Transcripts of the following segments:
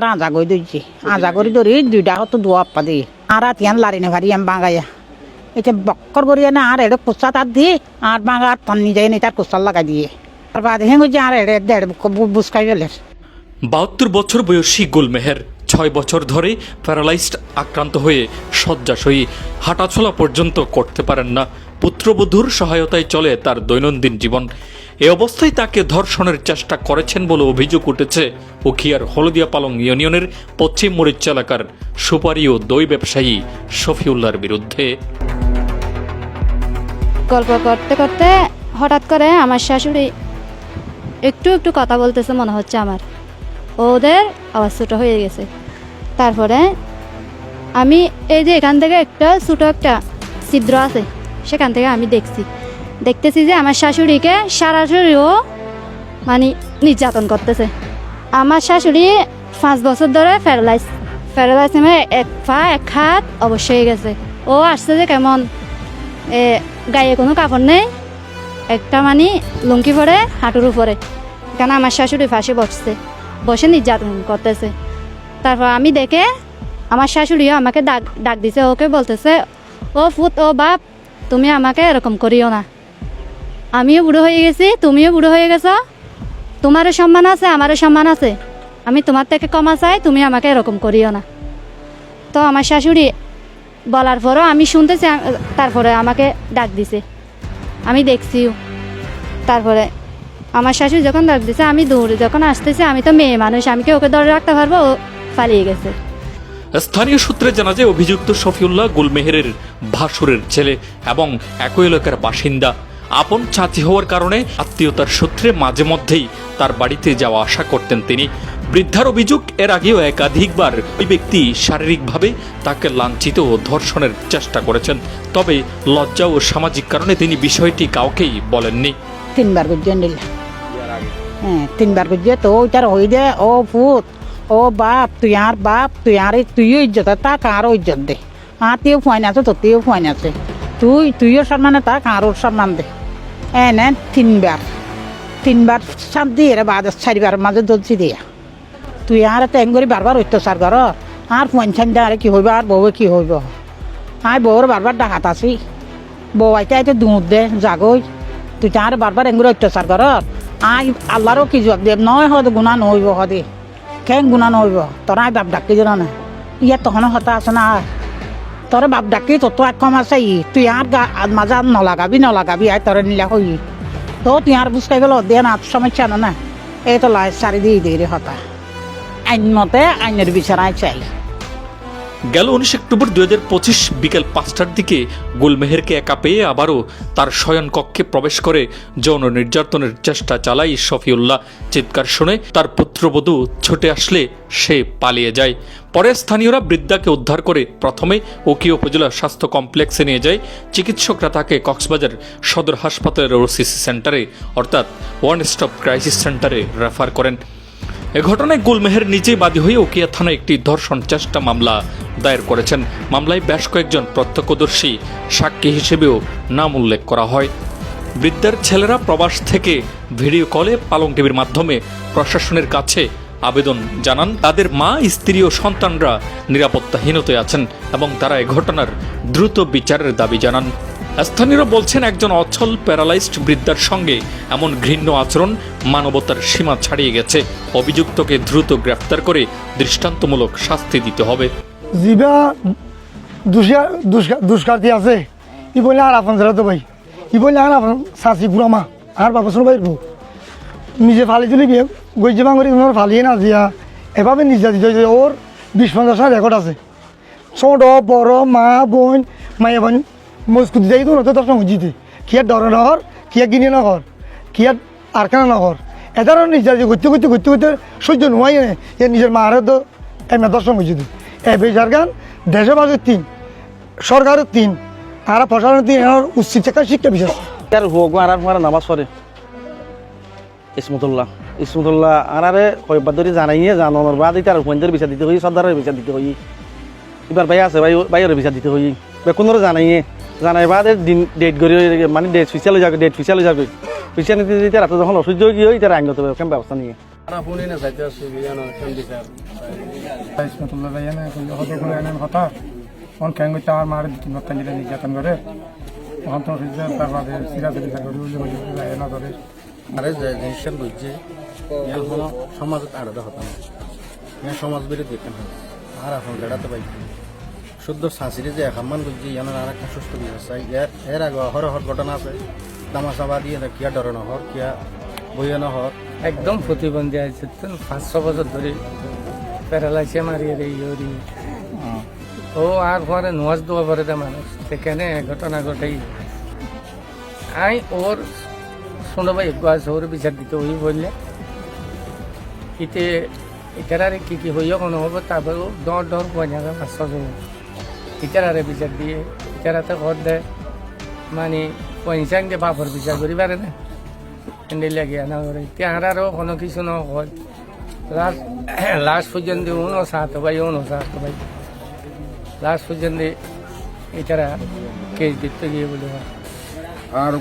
আর আজা গই দিয়েছি আজা করে ধরি দুইটা হতো দু আপা দিয়ে আর তিয়ান লারি না ভারি আমি বাঙাইয়া। এটা বক্কর করিয়া না আর এটা কোচা তার দিয়ে আর বাঙা আর তন নিজে নি তার কোচা লাগাই দিয়ে। আর বাদ হেঙ্গু যে আর এড়ে দেড় বুসকাই ফেলে বাহাত্তর বছর বয়সী গুলমেহের ছয় বছর ধরে প্যারালাইজড আক্রান্ত হয়ে শয্যাশয়ী হাঁটাচলা পর্যন্ত করতে পারেন না। পুত্রবধূর সহায়তায় চলে তার দৈনন্দিন জীবন। এ অবস্থায় তাকে ধর্ষণের চেষ্টা করেছেন বলে অভিযোগ উঠেছে উখিয়ার হলদিয়া পালং ইউনিয়নের পশ্চিম মরিচ এলাকার সুপারি ও দই ব্যবসায়ী শফিউল্লাহর বিরুদ্ধে। গল্প করতে করতে হঠাৎ করে আমার শাশুড়ি একটু একটু কথা বলতেছে মনে হচ্ছে আমার। ওদের আওয়াজ ছোটো হয়ে গেছে। তারপরে আমি এই যে এখান থেকে একটা ছোটো একটা ছিদ্র আছে, সেখান থেকে আমি দেখছি। দেখতেছি যে আমার শাশুড়িকে সরাসরিও মানে নির্যাতন করতেছে। আমার শাশুড়ি পাঁচ বছর ধরে প্যারালাইজ প্যারালাইজ মানে এক পা, এক হাত অবশ্যই গেছে। ও আসছে যে কেমন, এ গায়ে কোনো কাপড় নেই, একটা মানে লুঙ্কি পরে, হাঁটুর উপরে। কেন আমার শাশুড়ি ফাঁসে বসছে, বসে নির্যাতন করতেছে। তারপর আমি দেখে আমার শাশুড়িও আমাকে ডাক ডাক দিছে, ওকে বলতেছে, ও ফুত, ও বাপ, তুমি আমাকে এরকম করিও না। আমিও বুড়ো হয়ে গেছি, তুমিও বুড়ো হয়ে গেছো। তোমারও সম্মান আছে, আমারও সম্মান আছে। আমি তোমার থেকে কমা চাই, তুমি আমাকে এরকম করিও না। তো আমার শাশুড়ি বলার পরও আমি শুনতেছি তারপরে আমাকে ডাক দিছে। আমি দেখছিও তারপরে আমার শাশুড়ি যখন ডাক দিছে, আমি দৌড়ে, যখন আসতেছি, আমি তো মেয়ে মানুষ, আমি কি ওকে ধরে রাখতে পারব? পালিয়ে গেছে। স্থানীয় সূত্রে জানা যায় অভিযুক্ত শফিউল্লাহ গুলমেহেরের ভাসুরের ছেলে এবং একই এলাকার বাসিন্দা। আপন চাচি হওয়ার কারণে আত্মীয়তার সূত্রে মাঝে মধ্যেই তার বাড়িতে যাওয়া আসা করতেন তিনি। বৃদ্ধার অভিযোগ এর আগেও একাধিকবার ওই ব্যক্তি শারীরিকভাবে তাকে লাঞ্ছিত ও ধর্ষণের চেষ্টা করেছেন। তবে লজ্জা ও সামাজিক কারণে তিনি বিষয়টি কাউকেই বলেননি। তিনবার গুজিয়ে নিল হ্যাঁ তিনবার গুজিয়ে তো ওইটার হই দে ও ফুত ও বাপ, তুই আর বাপ, তুই আর তুইও ইজ্জত তা কারও ইজ্জত দে। আর তুইও ফাইন আছে তো তুইও ফাইন আছে। তুই তুইও সম্মান তা কারোর সম্মান দে। এনে তিনবার। তিনবার সাত দিয়ে রে বাদ চারিবার মাঝে দলছি দিয়া। তুই আর টেং করে বারবার অত্যাচার কর। আর পঞ্চান দে, আর কি হইব, আর বউ কি হইব? আই বউর বারবার ডাকাত আছি। বউ আইতে আইতে দুধ দে, জাগই। তুই তার বারবার এগুলো অত্যাচার কর। আই আল্লাহরও কি জবাব দে? নয় হদ গুণা নহইব হদে। কেন গুণা নহব? তোরা আই বাপ ডাকি দিল না ইয়ে তখন হতা আছে না। তোর বাপ ডাকি তো তো একম আছে ই। তুই আর গা আর মাজা নলাগাবি নলাগাবি, আই তোর নিলা হই তো তুই আর বুঝতে গেল, দে না, সমস্যা না না এই তো লাই সারি দিয়ে দিয়ে হতা আইন মতে আইনের বিচারায় চাই। গেল উনিশ অক্টোবর দুই হাজার পঁচিশ বিকেল পাঁচটার দিকে গুলমেহেরকে একা পেয়ে আবারও তার শয়ন কক্ষে প্রবেশ করে যৌন নির্যাতনের চেষ্টা চালায় শফিউল্লাহ। চিৎকার শুনে তার পুত্রবধূ ছুটে আসলে সে পালিয়ে যায়। পরে স্থানীয়রা বৃদ্ধাকে উদ্ধার করে প্রথমে ওকি উপজেলা স্বাস্থ্য কমপ্লেক্সে নিয়ে যায়। চিকিৎসকরা তাকে কক্সবাজার সদর হাসপাতালের ওসিসি সেন্টারে, অর্থাৎ ওয়ান স্টপ ক্রাইসিস সেন্টারে রেফার করেন। এ ঘটনায় গুলমেহের নিজেই বাদী হয়ে ওকিয়া থানায় একটি ধর্ষণ চেষ্টা মামলা দায়ের করেছেন। মামলায় বেশ কয়েকজন প্রত্যক্ষদর্শী সাক্ষী হিসেবেও নাম উল্লেখ করা হয়। বৃদ্ধার ছেলেরা প্রবাস থেকে ভিডিও কলে পালং টিভির মাধ্যমে প্রশাসনের কাছে আবেদন জানান, তাদের মা, স্ত্রী ও সন্তানরা নিরাপত্তাহীনতায় আছেন এবং তারা এ ঘটনার দ্রুত বিচারের দাবি জানান। স্থানীয়রা বলছেন একজন অচল প্যারালাইজড বৃদ্ধার সঙ্গে এমন ঘৃণ্য আচরণ মানবতার সীমা ছাড়িয়ে গেছে। অভিযুক্তকে দ্রুত গ্রেফতার করে দৃষ্টান্তমূলক শাস্তি দিতে হবে। যিবা দুষ্কার্থী আছে। ই বললে আর আপন তো ভাই। ই বললে আর আপন চাচি বুড়ামা। আর বাবা শোনো ভাই নিজে ফালি তুলি বিয়ে গজ্জে বাঙরি ওনার ফালিয়ে না দিয়া, এভাবে নির্যাতিত ওর বিশ পঞ্চাশটা রেকর্ড আছে। ছোট, বড়, মা, বোন, মায়ে, বোন মজকুতি যাই তো নতো দর্শন জিতে কিয়ার ডরে নহর কিয়া কিনে নহর কিয়ার আরখানা নহর এটার নির্যাতিত করতে করতে করতে করতে সহ্য নোয়াই এ নিজের মারে তো এমনি দর্শন হয়েছে এ বেজার গান দেশবাসীর তিন সরকারের তিন আর প্রশাসনের তিন এর উচিত শিক্ষা শিক্ষা বিশেষ আর হোক আর আর নামাজ পড়ে ইসমতুল্লাহ ইসমতুল্লাহ আর আরে কয়েকবার ধরে জানাইয়ে জানানোর বাদ তার হুয়েন্দের বিচার দিতে হই সর্দারের বিচার দিতে হই এবার ভাই আছে ভাই ভাইয়ের বিচার দিতে হই বেকুনের জানাইয়ে। জানাই বাদ দিন ডেট করে মানে ডেট ফিসাল যাবে ডেট ফিসাল যাবে ফিসাল নিতে দিতে রাতে যখন অসহ্য গিয়ে আইনত কেমন ব্যবস্থা নিয়ে। অন ক্যাং করতে আমার মার তিন মাত্রা নিলে নির্যাতন করে তখন তো ফিজে তারপরে সিরাতে বিচার করে উল্লে বলি যায় না ধরে আরে জিনিসটা বুঝছে কোনো সমাজত আলাদা হতো সমাজ বিরোধী কেন আর এখন বেড়াতে পাই শুদ্ধ শাঁসিরে যে একামান বুঝছে ইয়ানোর আর একটা সুস্থ বিচার চাই এর আগে হর হর ঘটনা আছে। তামাশাবা দিয়ে কিয়া ডরে নহর কিয়া বইয়া নহর একদম প্রতিবন্ধী আছে পাঁচ ছ বছর ধরে প্যারালাইসে মারিয়ে রে ইয়রি ও আর পরে নোয়াজ দেওয়া পরে মানুষ সেখানে ঘটনা ঘটেই। আই ওর শোনো ভাই গাছ ওর বিচার দিতে ওই বললে। ইতে ইতারারে কি কি হইয়া কোনো হব তারপর ডর ডর পয়সা পাঁচ ছশো ইতারারে বিচার দিয়ে ইতারাতে ঘর দেয় মানে পয়সা দিয়ে বাপর বিচার করি পারে না। এনে লাগিয়া না করে। তেহারারও কোনো কিছু ন হয়। লাস্ট লাস্ট পর্যন্ত উনো সাত ভাই উনো সাত ভাই লাস্ট পর্যন্ত এটারা কেস দিতে গিয়ে বলে আর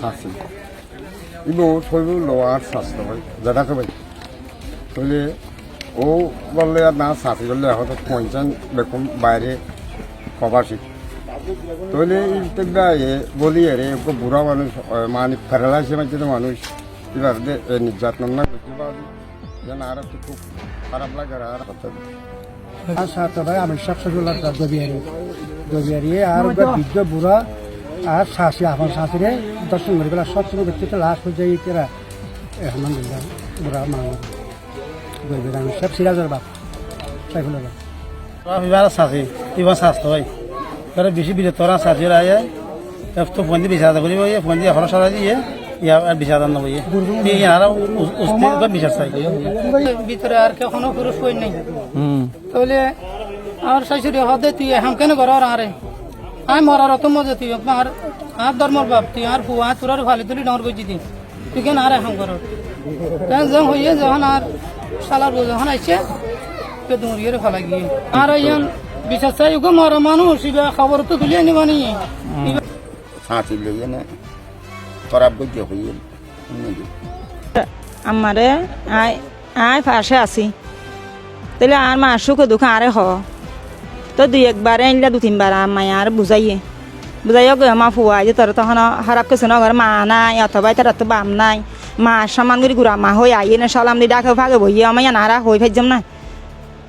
সাসি ইবো সইব লোয়ার শাস্ত ভাই যেটাকে ভাই? তাহলে ও বললে আর না সাসি বললে হয়তো পঞ্চান বেকম বাইরে প্রবাসী। তাহলে বলি রে ওকে বুড়া মানুষ মানে প্যারালাইসে মাঝে তো মানুষ এবার নির্যাতন না যেন আর একটু খুব খারাপ লাগে আর কথা আর সাত ভাই আমি শাকসবুলার দবিয়ারি। দবিয়ারি আর বৃদ্ধ বুড়া আর শাশি আমার শাশুড়ে দর্শন করে গেলা সবসময় ব্যক্তিতে লাশ হয়ে যায় এরা এখন বুড়া মা দবিয়ারি আমি সব সিরাজের বাপ সাইফুলের বাপ। আমি এবার শাসি। এবার শাস্ত ভাই। এবার বেশি বিরত তোরা শাসির আয়ে তো ফন্দি বিচার করিব ফন্দি এখন সরাই দিয়ে বিচার নব ইয়ে ইয়ার উস্তি বিচার চাই। ভিতরে আর কখনো পুরুষ কই নাই। তাহলে আমার শাশুড়ি হদে তুই এখন কেন ঘর আরে আমি মরার অত মজা তুই আর আর ধর্মর বাপ তুই আর ফুয়া তোর আর ভালো তুলি ডর বুঝি তুই কেন আর এখন ঘর? যখন হইয়ে যখন আর সালার যখন আইছে তো তোমার ইয়ে ফেলা গিয়ে। আর ইয়ান বিচার চাই ওকে মরা মানুষ ইবা খবর তো তুলিয়ে নিবানি সাঁচি লেগে না খারাপ বুঝে আমারে আয় আয় পাশে আছি। তাহলে আর মা সুখে দুঃখ আরে হ। তো দুই একবার আনলে দু তিনবার আমায় আর বুঝাইয়ে বুঝাইয়া গো মা ফুয়া যে তোর তখন খারাপ কিছু না ঘর মা নাই অথবা তার তো বাম নাই। মা সমান করে গুড়া মা হয়ে আইয়ে না সালাম দি ডাকে ভাগে বইয়ে আমায় নারা হয়ে ফেলছাম না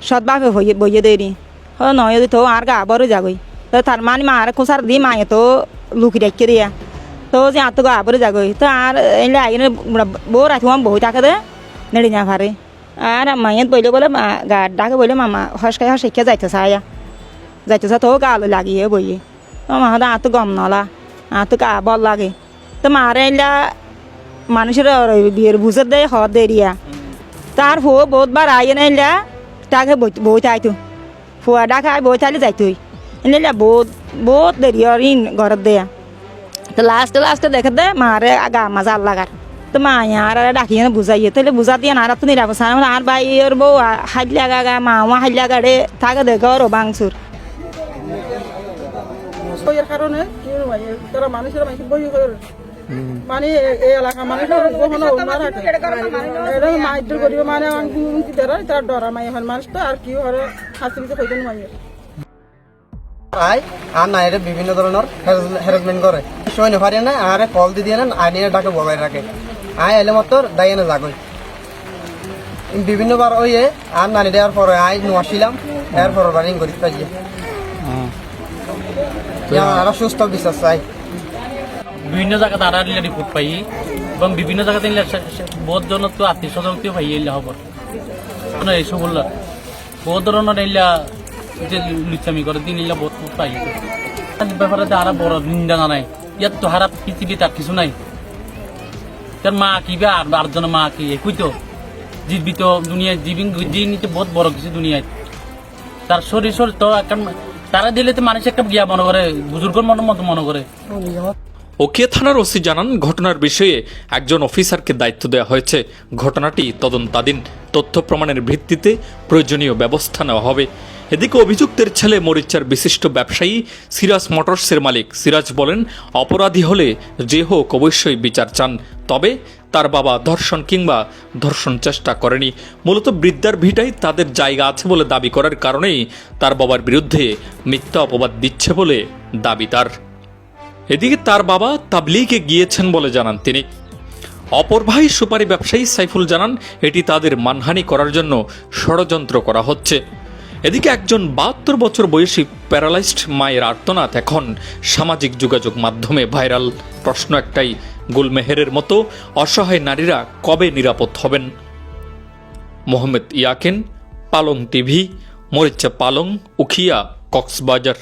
সৎ বাপে বইয়ে দেরি হ নয় তো আর গা বড় যাগই তো তার মানে মা আর খোসার দি মায়ে তো লুকি ডাকিয়ে দিয়া তো যে আতো গা বড় যাগই তো আর এলে আইনে বউ রাখি বহু টাকা দে নেড়ি না ভারে আর মাইয়াত বইলে বলে গা ডাকে বইলে মামা হসকাই হসিকে যাইতে চায়া যাইতে চা তো গালো লাগিয়ে বইয়ে তো মা হদা আতো গম নলা আতো গা বল লাগে তো মারে এলা মানুষের বিয়ের বুঝে দেয় হর দেরিয়া তার ফো বহুত বার আইয়ে না এলা তাকে বই থাইতো ফুয়া ডাকে আই বই থাইলে যাইতই এনে বহুত বহুত দেরি আর ইন ঘরত দেয়া তো লাস্টে লাস্টে দেখে দে মারে গা মাজা লাগার তো মা আর ডাকিয়ে বুঝাইয়ে তাহলে বুঝা দিয়ে আর তো নিরাপদ আর বাইর বউ হাইলা গা গা মা হাইলা গাড়ে থাকে দেখো ওর বাংসুর কারণে তারা মানুষের মানুষ বই মানে এ- এই এলাকা মানুষের কখনো এটা মাইদ্র করিব মানে তারা তারা ডরা মাই হন মানুষ তো আর কি হরে হাসিলিতে হইতেন মাইয়ের আই আর না এটা বিভিন্ন ধরনের হ্যারাসমেন্ট করে। সময় নেফারি না আর কল দি দিয়ে না আইনে ডাকে বলাই রাখে। আই এলে মত দাইয়ে না যাগই বিভিন্নবার ওই আর নানি দেওয়ার পরে আই নোয়াছিলাম এর পর রানিং করি পাইয়ে। আর সুস্থ বিশ্বাস চাই বিভিন্ন জায়গাতে আড়া দিলে রিপোর্ট পাই। এবং বিভিন্ন জায়গাতে বহুত জনের তো আত্মীয় স্বজনকেও পাই এলে খবর মানে এইসব বলল বহুত ধরনের এলা যে লুচামি করে, দিন এলা বহুত পাই। ব্যাপারে আরও বড় নিন্দা জানাই ইয়াত তো হারা পৃথিবী তার কিছু নাই। তার মা কি বা? আর আটজনের মা কি? একই তো। জীবিত দুনিয়ায়, জীবিন জীবিত বহুত বড় কিছু দুনিয়ায়। তার শরীর শরীর তো একটা তারা দিলে তো মানুষ একটা গিয়া মনে করে, বুজুর্গর মনের মতো মনে করে। ওকিয়া থানার ওসি জানান, ঘটনার বিষয়ে একজন অফিসারকে দায়িত্ব দেওয়া হয়েছে। ঘটনাটি তদন্তাধীন। তথ্য প্রমাণের ভিত্তিতে প্রয়োজনীয় ব্যবস্থা নেওয়া হবে। এদিকে অভিযুক্তের ছেলে মরিচার বিশিষ্ট ব্যবসায়ী সিরাজ মোটরসের মালিক। সিরাজ বলেন, অপরাধী হলে যে হোক অবশ্যই বিচার চান, তবে তার বাবা ধর্ষণ কিংবা ধর্ষণ চেষ্টা করেনি। মূলত বৃদ্ধার ভিটাই তাদের জায়গা আছে বলে দাবি করার কারণেই তার বাবার বিরুদ্ধে মিথ্যা অপবাদ দিচ্ছে বলে দাবি তার। এদিকে তার বাবা তাবলিগে গিয়েছেন বলে জানান তিনি। অপর ভাই সুপারি ব্যবসায়ী সাইফুল জানান, এটি তাদের মানহানি করার জন্য ষড়যন্ত্র করা হচ্ছে। এদিকে একজন বাহাত্তর বছর বয়সী প্যারালাইজড মায়ের আর্তনাদ এখন সামাজিক যোগাযোগ মাধ্যমে ভাইরাল। প্রশ্ন একটাই, গুলমেহেরের মতো অসহায় নারীরা কবে নিরাপদ হবেন? মোহাম্মদ ইয়াকেন, পালং টিভি, মরিচা পালং, উখিয়া, কক্সবাজার।